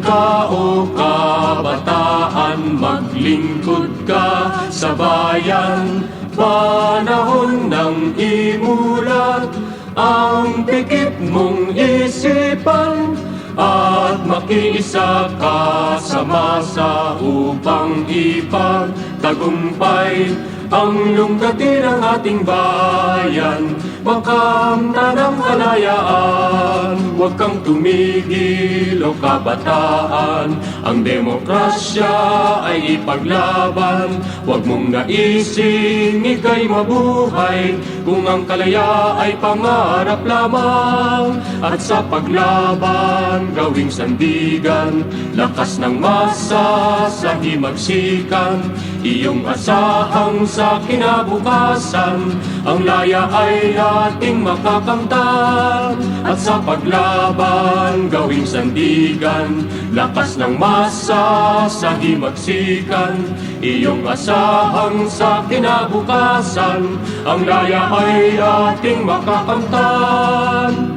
ka o kabataan, maglingkod ka sa bayan. Panahon ng imulat ang pikit mong isipan at makiisa ka sa masa upang ipagtagumpay ang lunggatin ng ating bayan. Makamta ng kalayaan, huwag kang tumigil o kabataan. Ang demokrasya ay ipaglaban, huwag mong naising ika'y mabuhay. Kung ang kalaya ay pangarap lamang, at sa paglaban gawing sandigan, lakas ng masa sa himagsikan, iyong asahang sa kinabukasan, ang laya ay ating makakamtan, at sa paglaban gawing sandigan, lakas ng masa sa himagsikan, iyong asahang sa kinabukasan, ang laya ay ating makakamtan.